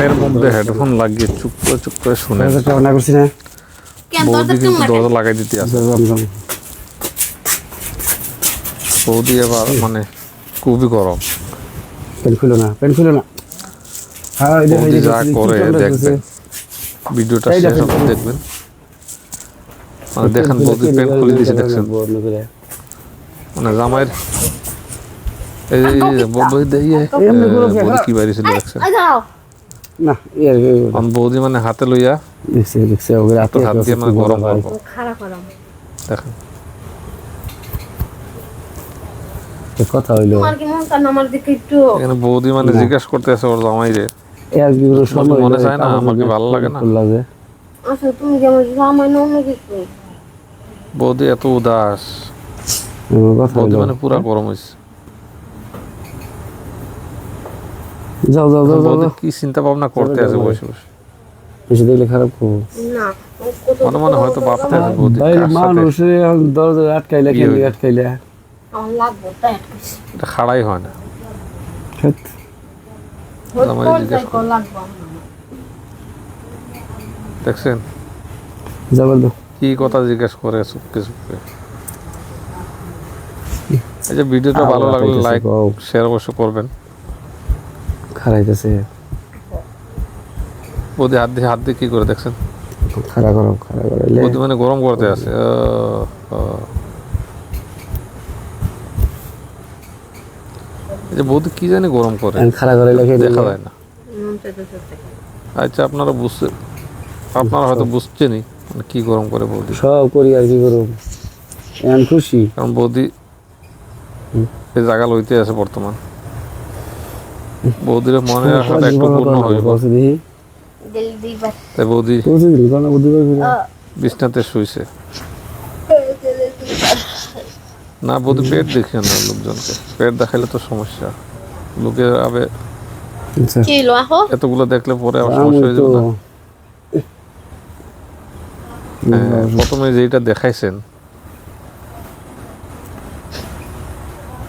কানের মধ্যে হেডফোন লাগিয়ে চুপ করে চুপ করে শুনে। দরজাটা করছি না? বৌদি কিন্তু দরজা লাগাই দিতে আছে জম জম বৌদি এবার মানে খুবই গরম। পেন খুলো না পেন খুলো না। হ্যাঁ এই দেখো, বৌদি যা কি করে কামড় দেখবেন। ভিডিওটা শেষ দেখেন। দেখবেন। মানে দেখেন বৌদি পেন খুলে দিয়েছে দেখছেন। মানে জামাইয়ের এই বৌদি দিয়ে বৌদি কি বাইরে ছিল দেখছেন? না বৌদি মানে হাতে লইয়া দেখছে দেখছে ওকে রাতে হাত দিয়ে মানে গরম করব খারাপ দেখেন। কথা হইল। মন এখানে বৌদি মানে জিজ্ঞাসা করতে আছে ওর জামাই রে এর মনে চায় না, কাপড় আমার কি চোপড় ভালো লাগে না? আচ্ছা তুমি কি আমার জামাই না অন্য কিছু? বৌদি এত উদাস। বৌদি মানে পুরা গরম হয়েছে যাও যাও যাও যাও কি চিন্তা ভাবনা করতে আছে? বসে বসে। বেশি দেখলে খারাপ করব না মনে মনে হয়তো ভাবতে আছে বৌদি মানুষ দরজা আটকাইলে কি কেন হইল? আটকাইলে? আমার লাগবে তাই এটা খাড়াই হয় না। দেখছেন? কি কথা জিজ্ঞেস করে এই যে ভিডিওটা ভালো লাগলে লাইক শেয়ার অবশ্য করবেন। খারাইতেছে। বৌদি হাত দিয়ে হাত দিয়ে কি করে দেখছেন? খারা করো খারা করাইলে বৌদি মানে গরম করতে আছে। যে বৌদি কি জানি গরম করে? খারা করাইলে খেয়ে দেখা যায় না। আচ্ছা আপনারা বুঝতে আপনারা হয়তো বুঝছেনই মানে কি গরম করে বৌদি। সব করি আর কি এখন খুশি। কারণ বৌদি এই জায়গা লইতে আছে বর্তমান। বৌদির মনে আশাটা একটু পূর্ণ হইব। তাই বৌদি বিছনাতে শুইছে। না বৌদি পেট দেখিও না লোকজনকে। পেট দেখাইলে তো সমস্যা। লোকে আবে আচ্ছা। এতগুলো দেখলে পরে আবার সমস্যা হয়ে যাবে না? হ্যাঁ, প্রথমে যেটা দেখাইছেন।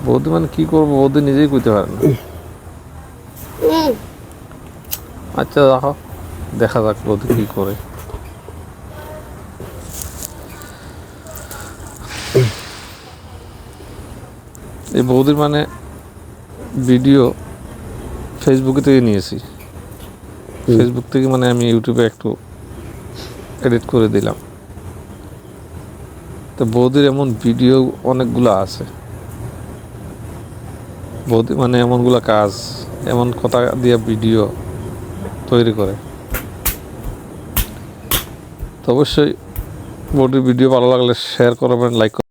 বৌদি মানে কি করব? বৌদি নিজেই কইতে পারে না। আচ্ছা দেখো দেখা যাক বৌদি কি করে। এই বৌদির মানে ভিডিও ফেসবুকে থেকে নিয়েছি। ফেসবুক থেকে মানে আমি ইউটিউবে একটু এডিট করে দিলাম। তো বৌদির এমন ভিডিও অনেকগুলো আছে। মানে এমনগুলো কাজ, এমন কথা দিয়ে ভিডিও তৈরি করে। তো অবশ্যই বডির ভিডিও ভালো লাগলে শেয়ার করবেন লাইক